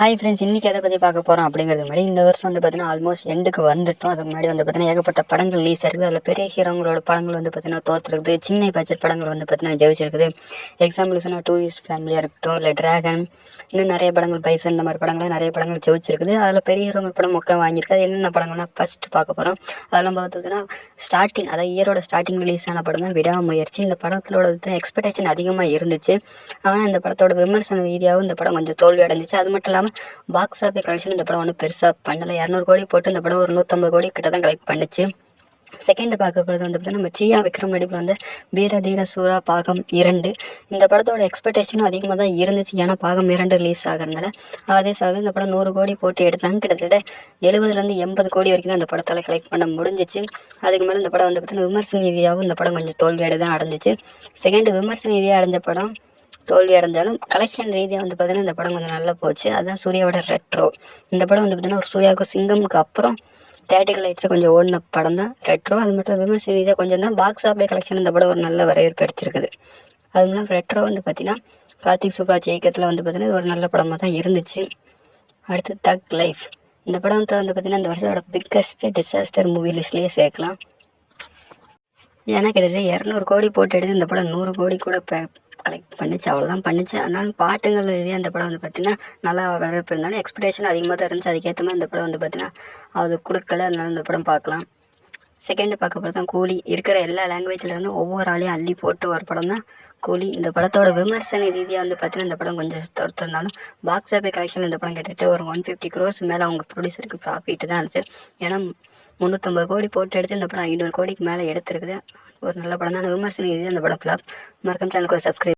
Hi friends இன்றைக்கி எதை பற்றி பார்க்க போகிறோம் அப்படிங்கிறது மாதிரி இந்த வருஷம் வந்து பார்த்தீங்கன்னா ஆல்மோஸ்ட் எண்டுக்கு வந்துட்டோம். அதுக்கு முன்னாடி வந்து பார்த்தீங்கன்னா ஏகப்பட்ட படங்கள் ரிலீஸ் இருக்குது அதில் பெரிய ஹீரோங்களோட படங்கள் வந்து பார்த்தீங்கன்னா தோற்றுருக்குது சின்ன பட்ஜெட் படங்கள் வந்து பார்த்தீங்கன்னா ஜெயிச்சிருக்குது. எக்ஸாம்பிள் சொன்னால் டூரிஸ்ட் ஃபேமிலியாக இருக்கட்டும் இல்லை ட்ராகன் இன்னும் நிறைய படங்கள் பைசன் இந்த மாதிரி படங்கள் நிறைய படங்கள் ஜெயிச்சிருக்குது. அதில் பெரிய ஹீரோங்கள் படம் மக்கள் வாங்கியிருக்கு அது என்னென்ன படங்கள்னா ஃபஸ்ட்டு பார்க்க போகிறோம் அதெல்லாம் பார்த்தீங்கன்னா ஸ்டார்டிங் அதாவது இயரோட ஸ்டார்டிங் ரிலீஸ் ஆன படம் தான் விடாமுயற்சி. இந்த படத்தோட எக்ஸ்பெக்டேஷன் அதிகமாக இருந்துச்சு. ஆனால் இந்த படத்தோட விமர்சன ரீதியாகவும் இந்த படம் கொஞ்சம் தோல்வி அடைஞ்சிச்சு. அது மட்டும் இல்லாமல் பாக்ஸ் ஆஃபீஸ் கலெக்ஷன் இந்த படம் ஒன்றும் பெருசாக பண்ணலை. இரநூறு கோடி போட்டு இந்த படம் ஒரு நூற்றம்பது கோடி கிட்ட தான் கலெக்ட் பண்ணுச்சு. செகண்ட் பார்க்கப்படுறது வந்து பார்த்தீங்கன்னா நம்ம சியா விக்ரம் நடிப்பில் வந்து வீர தீர சூரா பாகம் இரண்டு. இந்த படத்தோட எக்ஸ்பெக்டேஷனும் அதிகமாக தான் இருந்துச்சு. ஏன்னா பாகம் இரண்டு ரிலீஸ் ஆகிறதுனால. அதே சமயம் இந்த படம் நூறு கோடி போட்டு எடுத்தாங்க. கிட்டத்தட்ட எழுபதுலேருந்து எண்பது கோடி வரைக்கும் தான் இந்த படத்தால் கலெக்ட் பண்ண முடிஞ்சிச்சு. அதுக்கு மேலே இந்த படம் வந்து பார்த்தீங்கன்னா விமர்சன ரீதியாகவும் இந்த படம் கொஞ்சம் தோல்வியடை தான் அடைஞ்சிச்சு. செகண்ட் விமர்சன ரீதியாக அடைஞ்ச படம் தோல்வி அடைஞ்சாலும் கலெக்ஷன் ரீதியாக வந்து பார்த்தீங்கன்னா இந்த படம் கொஞ்சம் நல்லா போச்சு. அதுதான் சூர்யாவோட ரெட்ரோ இந்த படம் வந்து பார்த்தீங்கன்னா ஒரு சூர்யாவுக்கு சிங்கமுக்கு அப்புறம் தேட்டிக்கல் லைட்ஸை கொஞ்சம் ஓடின படம் தான் ரெட்ரோ அது மட்டும் விமர்சன ரீதியாக கொஞ்சம் தான் பாக்ஸ் ஆஃபே கலெக்ஷன் இந்த படம் ஒரு நல்ல வரவேற்பு அடிச்சிருக்குது அது மூலம் ரெட்ரோ வந்து பார்த்தீங்கன்னா கார்த்திக் சுப்ராஜ் இயக்கத்தில் வந்து பார்த்தீங்கன்னா ஒரு நல்ல படமாக தான் இருந்துச்சு. அடுத்து தக் லைஃப் இந்த படம் வந்து வந்து பார்த்தீங்கன்னா இந்த வருஷத்தோட பிக்கஸ்ட் டிசாஸ்டர் மூவி லிஸ்ட்லேயே சேர்க்கலாம். ஏன்னா கிட்டத்தட்ட இரநூறு கோடி போட்டு எடுத்து இந்த படம் நூறு கோடி கூட இப்போ கலெக்ட் பண்ணிச்சு. அவ்வளோதான் பண்ணிச்சு. அதனால பாட்டுங்கள் இதே அந்த படம் வந்து பார்த்திங்கன்னா நல்லா வரவேற்பு இருந்தாலும் எக்ஸ்பெக்டேஷன் அதிகமாக தான் இருந்துச்சு. அதுக்கேற்ற மாதிரி இந்த படம் வந்து பார்த்திங்கன்னா அது கொடுக்கல. அதனால இந்த படம் பார்க்கலாம். செகண்டு பார்க்க போகிறது தான் கூலி. இருக்கிற எல்லா லாங்குவேஜ்லேருந்து ஒவ்வொரு ஆளையும் அள்ளி போட்டு ஒரு படம் தான் கூலி. இந்த படத்தோட விமர்சன ரீதியாக வந்து பார்த்தீங்கன்னா இந்த படம் கொஞ்சம் தடுத்திருந்தாலும் பாக்ஸ் ஆஃபீஸ் கலெக்ஷன் இந்த படம் கிட்டத்தட்ட ஒரு ஒன் ஃபிஃப்டி க்ரோஸ் மேலே அவங்க ப்ரொடியூசருக்கு ப்ராஃபிட் தான் இருந்துச்சு. ஏன்னா முந்நூற்றம்பது கோடி போட்டு எடுத்து இந்த படம் ஐநூறு கோடிக்கு மேலே எடுத்திருக்குது. ஒரு நல்ல படம் தான் அந்த விமர்சனம் இது அந்த படம் ஃப்ளாப் மறக்காமல் சேனலுக்கு ஒரு சப்ஸ்கிரைப்